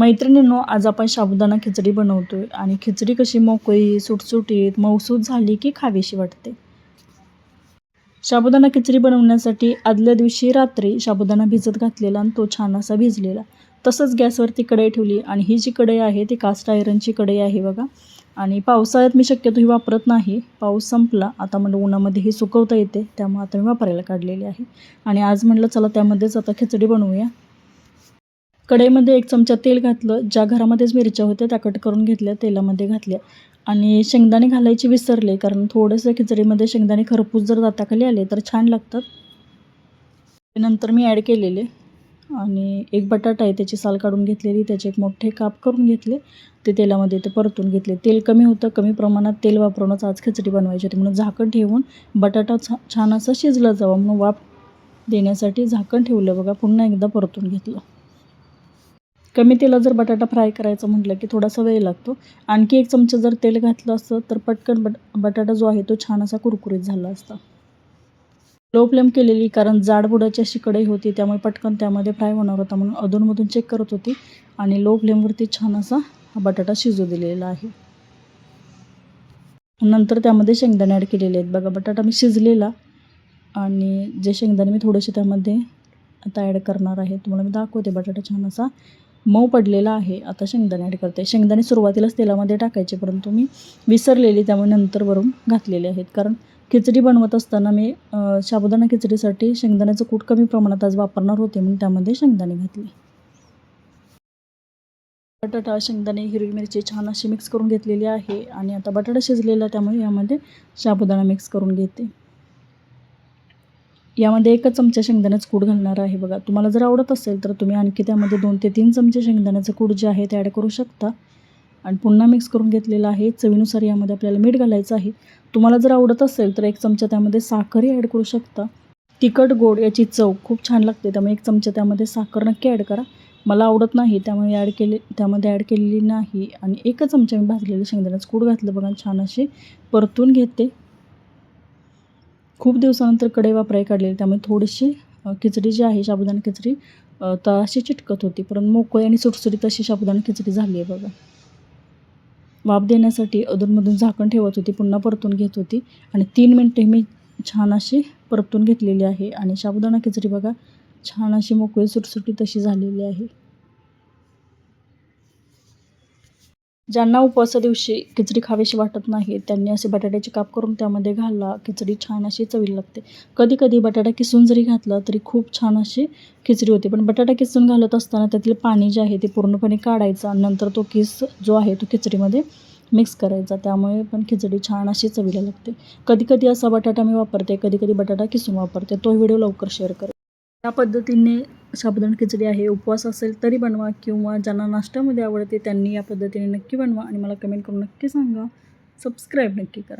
मैत्रिणींनो आज आपण साबुदाणा खिचडी बनवतो आहे आणि खिचडी कशी मोकळी सुटसुटीत मऊसूत झाली की खावीशी वाटते. साबुदाणा खिचडी बनवण्यासाठी आदल्या दिवशी रात्री साबुदाणा भिजत घातलेला आणि तो छान असा भिजलेला. तसंच गॅसवरती कढई ठेवली. आणि ही जी कढई आहे ती कास्ट आयरनची कढई आहे बघा. आणि पावसाळ्यात मी शक्यतो ही वापरत नाही. पाऊस संपला आता म्हणलं उन्हामध्ये ही सुकवता येते. त्यामुळे आता मी वापरायला काढलेली आहे. आणि आज म्हटलं चला त्यामध्येच आता खिचडी बनवूया. कढईमध्ये एक चमचा तेल घातलं ज्या घरामध्येच मिरच्या होत्या त्या कट करून घेतल्या तेलामध्ये घातल्या. आणि शेंगदाणे घालायचे विसरले कारण थोडंसं खिचडीमध्ये शेंगदाणे खरपूस जर दाताखाली आले तर छान लागतात. नंतर मी ॲड केलेले आणि एक बटाटा आहे त्याची साल काढून घेतलेली त्याचे एक मोठे काप करून घेतले. ते तेलामध्ये ते परतून घेतले. तेल कमी होतं कमी प्रमाणात तेल वापरूनच आज खिचडी बनवायची होती. म्हणून झाकण ठेवून बटाटा छा छान असा शिजला जावा. म्हणून वाफ देण्यासाठी झाकण ठेवलं बघा. पुन्हा एकदा परतून घेतलं. कमी तेलात जर बटाटा फ्राय करायचं म्हटलं की थोडासा वेळ लागतो. आणखी एक चमचा जर तेल घातलं असतं तर पटकन बट बटाटा जो आहे तो छान असा कुरकुरीत झाला असता. लो फ्लेम केलेली कारण जाडबुडाची अशी कढई होती त्यामुळे पटकन त्यामध्ये फ्राय होणार होता म्हणून अधूनमधून चेक करत होती आणि लो फ्लेमवरती छान असा हा बटाटा शिजू दिलेला आहे. नंतर त्यामध्ये शेंगदाणे ॲड केलेले आहेत. बघा बटाटा मी शिजलेला आणि जे शेंगदाणे मी थोडेसे त्यामध्ये आता ॲड करणार आहे तुम्हाला मी दाखवते. बटाटा छान असा मऊ पडलेला आहे. आता शेंगदाणे ॲड करते. शेंगदाणे सुरुवातीलाच तेलामध्ये टाकायचे परंतु मी विसरलेली त्यामुळे नंतर वरून घातलेले आहेत. कारण खिचडी बनवत असताना मी साबुदाणा खिचडीसाठी शेंगदाण्याचं कूट कमी प्रमाणात आज वापरणार होते म्हणून त्यामध्ये शेंगदाणे घातले. बटाटा शेंगदाणे हिरवी मिरची छान अशी मिक्स करून घेतलेली आहे. आणि आता बटाटा शिजलेला त्यामुळे यामध्ये साबुदाणा मिक्स करून घेते. यामध्ये एकच चमचा शेंगदाण्याचं कूड घालणार आहे बघा. तुम्हाला जर आवडत असेल तर तुम्ही आणखी त्यामध्ये दोन ते तीन चमचे शेंगदाण्याचं कूड जे आहे ते ॲड करू शकता. आणि पुन्हा मिक्स करून घेतलेलं आहे. चवीनुसार यामध्ये आपल्याला मीठ घालायचं आहे. तुम्हाला जर आवडत असेल तर एक चमचा त्यामध्ये साखरही ॲड करू शकता. तिखट गोड याची चव खूप छान लागते. त्यामुळे एक चमचा त्यामध्ये साखर नक्की ॲड करा. मला आवडत नाही त्यामुळे ॲड केले त्यामध्ये ॲड केलेली नाही. आणि एकच चमचा मी भाजलेलं शेंगदाण्याचं कूड घातलं बघा. छान असे परतून घेते. खूप दिवसानंतरकडे वापराय काढलेली. त्यामुळे थोडीशी खिचडी जी आहे साबुदाणा खिचडी तर अशी चिटकत होती. परंतु मोकळी आणि सुटसुटीत अशी साबुदाणा खिचडी झाली आहे बघा. वाफ देण्यासाठी अधूनमधून झाकण ठेवत होती पुन्हा परतून घेत होती. आणि तीन मिनटे मी छान अशी परतून घेतलेली आहे. आणि साबुदाणा खिचडी बघा छान अशी मोकळी सुटसुटी तशी झालेली आहे. ज्यांना उपवासा दिवशी खिचडी खावीशी वाटत नाही त्यांनी असे बटाट्याचे काप करून त्यामध्ये घाला. खिचडी छान अशी चवी लागते. कधी कधी बटाटा किसून जरी घातला तरी खूप छान अशी खिचडी होते. पण बटाटा किसून घालत असताना त्यातील पाणी जे आहे ते पूर्णपणे काढायचा आणि नंतर तो किस जो आहे तो खिचडीमध्ये मिक्स करायचा. त्यामुळे पण खिचडी छान अशी चवीला लागते. कधी कधी असा बटाटा मी वापरते कधी कधी बटाटा किसून वापरते. तो व्हिडिओ लवकर शेअर करेल या पद्धतीने साबुदाणा खिचडी आहे उपवास असेल तरी बनवा किंवा ज्यांना नाश्त्यामध्ये आवडते त्यांनी या पद्धतीने नक्की बनवा आणि मला कमेंट करून नक्की सांगा. सबस्क्राईब नक्की करा.